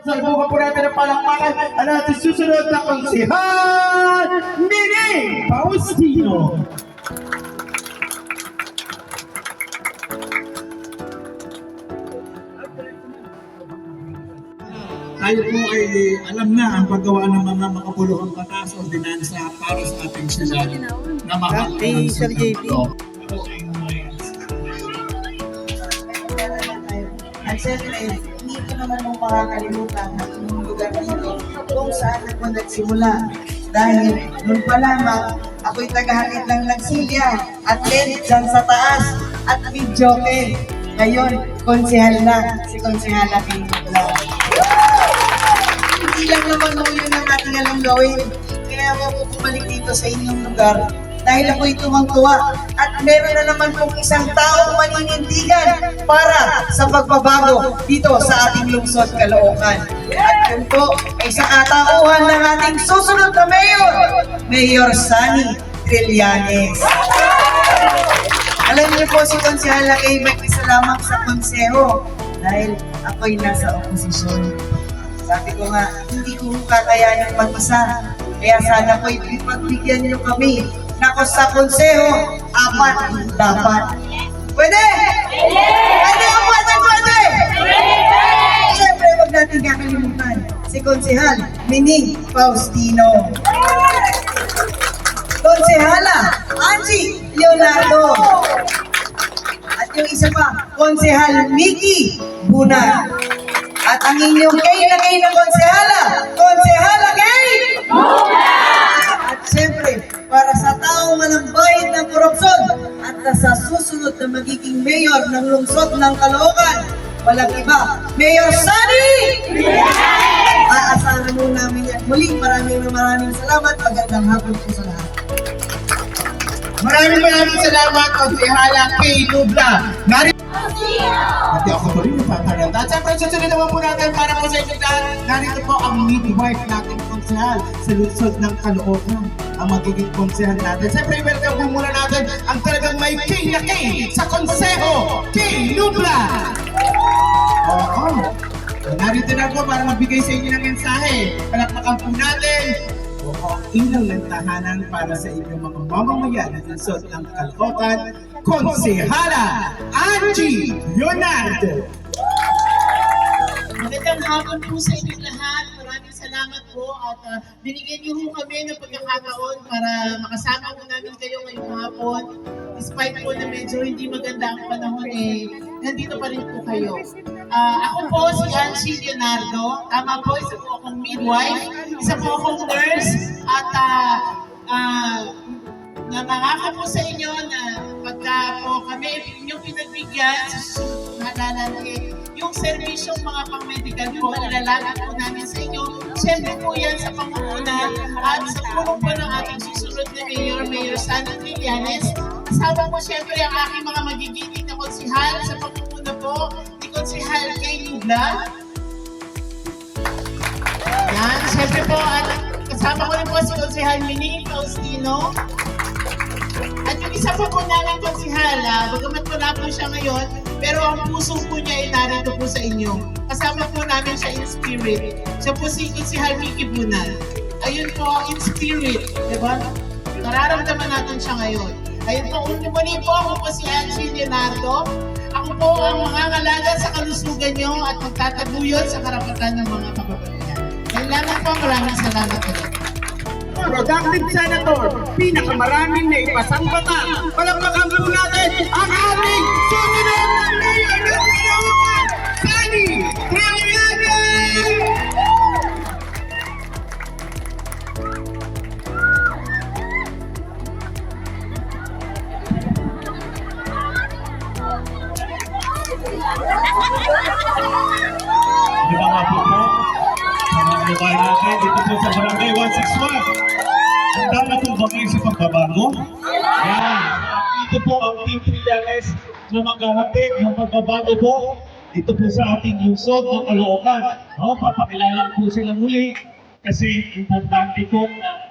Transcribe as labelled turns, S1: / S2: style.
S1: Sa ibuka po natin ang palakpakan ang ating susunod na konsihan, Nini Faustino.
S2: Tayo po ay alam na ang paggawa ng mga makapuluhang batas, ordinansa para sa ating sila na mahal
S3: Hey, Sir
S4: At syempre, hindi ko naman mo makakalimutan na yung lugar dito kung saan ako nagsimula. Dahil noon pa lamang, ako'y tagahatid ng nagsilya at len dyan sa taas at videoke. Ngayon, konsehal na si Konsehala Pinula. Hindi lang naman ho yun ang ating alam gawin. Kaya ako bumalik dito sa inyong lugar dahil ako'y tuwang-tuwa at meron na naman pong isang taong maninindigan para sa pagbabago dito sa ating lungsod Caloocan. At yun po ay sa katauhan ng ating susunod na mayor, Mayor Sunny Trillanes. Alam niyo po si Konsehala kay may isa lamang sa konseho dahil ako'y nasa oposisyon. Sabi ko nga, hindi ko kakayanin mag-isa. Kaya sana po ipagbigyan niyo kami na kung sa konseho, apat dapat. Pwede? Pwede o pwede, pwede? Siyempre, huwag natin kakalimutan si Konsehal Mining Faustino. Konsehala Angie Leonardo. At yung isa pa, Konsehal Mickey Buna. At ang inyong kay na kay na konsehala, konsehala magiging mayor ng lungsod ng Caloocan, walang iba, Mayor Sunny! Aasahan mo namin yan. Muli, maraming maraming salamat. Magandang hapon po sa lahat.
S1: Maraming maraming salamat, konsihala kay Nubla. Nari Hindi ako tuloy natataranta. At syempre, susunod naman po natin para po sa inyo. Narito po ang midwife natin konsehal sa lungsod ng Caloocan. Ang magiging konsehal natin. Siyempre, welcome po muna natin ang talagang may king na king sa konseho, King Nubla. Oo. Narito na po para magbigay sa inyo ng mensahe. Palakpakan po natin. Oo, ilang ng tahanan para sa inyong mga mamamayan at lungsod ng Caloocan, Konsehala Angie Leonardo.
S3: Magandang hapon po sa inyo lahat. Maraming salamat po at ah, binigyan niyo po kami ng pagkakataon para makasama po namin kayo ngayong hapon. Despite po na medyo hindi maganda ang panahon eh, nandito pa rin po kayo. Ah, ako po si Angie Leonardo. Tama po, isa po akong midwife, isa po akong nurse at ah, ah, Nangangako po sa inyo na pagka po kami inyong pinagbigyan sa susunod eh, yung serbisyong mga pang-medical po, ilalagay po namin sa inyo. Siyempre po yan sa pangunguna at sa tulong po ng ating susunod na Mayor, Mayor Sano Trillanes. Kasama po siyempre ang aking mga magiging na konsihal sa pangunguna po ni Konsihal Kay Nubla. Yan, siyempre po, at kasama ko rin po si Konsihal Mini Faustino. At yung isa po po namin konsihal, ah, bagamat wala po siya ngayon, pero ang puso po niya ay narito po sa inyo. Kasama po namin siya in spirit. Siya po si konsihal Mickey Bunal. Ayun po, in spirit, di ba? Nararamdaman natin siya ngayon. Ayun po, muli po ako po si Angie Leonardo. Ako po ang mga ngalaga sa kalusugan niyo at magtataguyod sa karapatan ng mga kababayan. Kailangan po, maraming salamat ulit.
S1: Productive Senator, pinakamaraming na ipasang bata. Palakpakan po
S5: Babae natin, dito po sa Barangay 161. Handa na po ba kayo sa pagbabago? Yan. Dito po ang Team Trillanes na maghahatid ng pagbabago po dito po sa ating lungsod ng Caloocan. Oh, papakilala po sila muli kasi importante po na